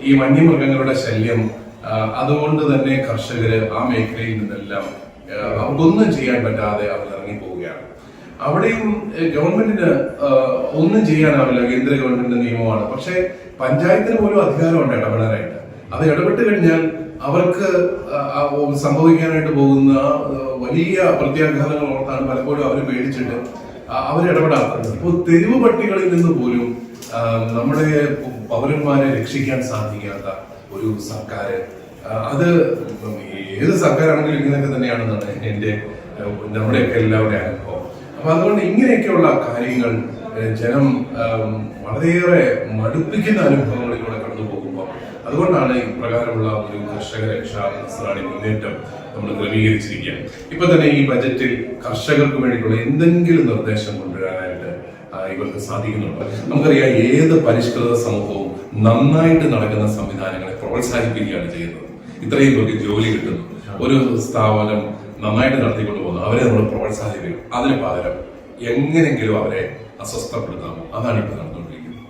ഈ വന്യമൃഗങ്ങളുടെ ശല്യം അതുകൊണ്ട് തന്നെ കർഷകര് ആ മേഖലയിൽ നിന്നെല്ലാം അവർക്കൊന്നും ചെയ്യാൻ പറ്റാതെ അവർ ഇറങ്ങി പോവുകയാണ് അവിടെയും ഗവൺമെന്റിന് ഒന്നും ചെയ്യാനാവില്ല കേന്ദ്ര ഗവൺമെന്റിന്റെ നിയമമാണ്. പക്ഷേ പഞ്ചായത്തിന് പോലും അധികാരമുണ്ട് ഇടപെടാനായിട്ട്. അത് ഇടപെട്ട് കഴിഞ്ഞാൽ അവർക്ക് സംഭവിക്കാനായിട്ട് പോകുന്ന വലിയ പ്രത്യാഘാതങ്ങൾ ഓർത്താണ് പലപ്പോഴും അവർ പേടിച്ചിട്ട് അവർ ഇടപെടാത്തത് ഇപ്പോൾ തെരുവ് പട്ടികളിൽ നിന്ന് പോലും നമ്മുടെ പൗരന്മാരെ രക്ഷിക്കാൻ സാധിക്കാത്ത ഒരു സർക്കാർ അത് ഏത് സർക്കാരാണെങ്കിലും ഇങ്ങനെയൊക്കെ തന്നെയാണെന്നാണ് എന്റെ നമ്മുടെയൊക്കെ എല്ലാവരുടെ അനുഭവം. അപ്പൊ അതുകൊണ്ട് ഇങ്ങനെയൊക്കെയുള്ള കാര്യങ്ങൾ ജനം വളരെയേറെ മടുപ്പിക്കുന്ന അനുഭവങ്ങളിലൂടെ കടന്നു പോകുമ്പോൾ അതുകൊണ്ടാണ് ഇപ്രകാരമുള്ള ഒരു കർഷക രക്ഷാ മുസ്ലാണി മുന്നേറ്റം നമ്മൾ ക്രമീകരിച്ചിരിക്കുക ഇപ്പൊ തന്നെ ഈ ബജറ്റിൽ കർഷകർക്ക് വേണ്ടിയിട്ടുള്ള എന്തെങ്കിലും നിർദ്ദേശം കൊണ്ടുവരാനായിട്ട് ഇവർക്ക് സാധിക്കുന്നുണ്ട്. നമുക്കറിയാം ഏത് പരിഷ്കൃത സമൂഹവും നന്നായിട്ട് നടക്കുന്ന സംവിധാനങ്ങളെ പ്രോത്സാഹിപ്പിക്കുകയാണ് ചെയ്യുന്നത്. ഇത്രയും പേർക്ക് ജോലി കിട്ടുന്നു. ഒരു സ്ഥാപനം നന്നായിട്ട് നടത്തിക്കൊണ്ട് പോകുന്നു അവരെ നമ്മൾ പ്രോത്സാഹിപ്പിക്കും. അതിന് പകരം എങ്ങനെങ്കിലും അവരെ അസ്വസ്ഥപ്പെടുത്താമോ? അതാണ് ഇപ്പോൾ നടന്നുകൊണ്ടിരിക്കുന്നത്.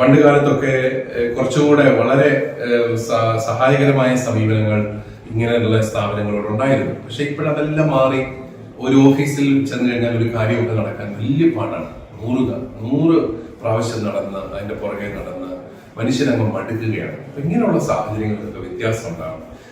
പണ്ട് കാലത്തൊക്കെ കുറച്ചുകൂടെ വളരെ സഹായകരമായ സമീപനങ്ങൾ ഇങ്ങനെയുള്ള സ്ഥാപനങ്ങളോട് ഉണ്ടായിരുന്നു. പക്ഷെ ഇപ്പോഴതെല്ലാം മാറി. ഒരു ഓഫീസിൽ ചെന്ന് കഴിഞ്ഞാൽ ഒരു കാര്യമൊക്കെ നടക്കാൻ വലിയ പാടാണ്. നൂറ് നൂറ് പ്രാവശ്യം നടന്ന് അതിന്റെ പുറകെ നടന്ന് മനുഷ്യരങ്ങ് മടുക്കുകയാണ്. അപ്പൊ ഇങ്ങനെയുള്ള സാഹചര്യങ്ങൾക്കൊക്കെ വ്യത്യാസം ഉണ്ടാകും.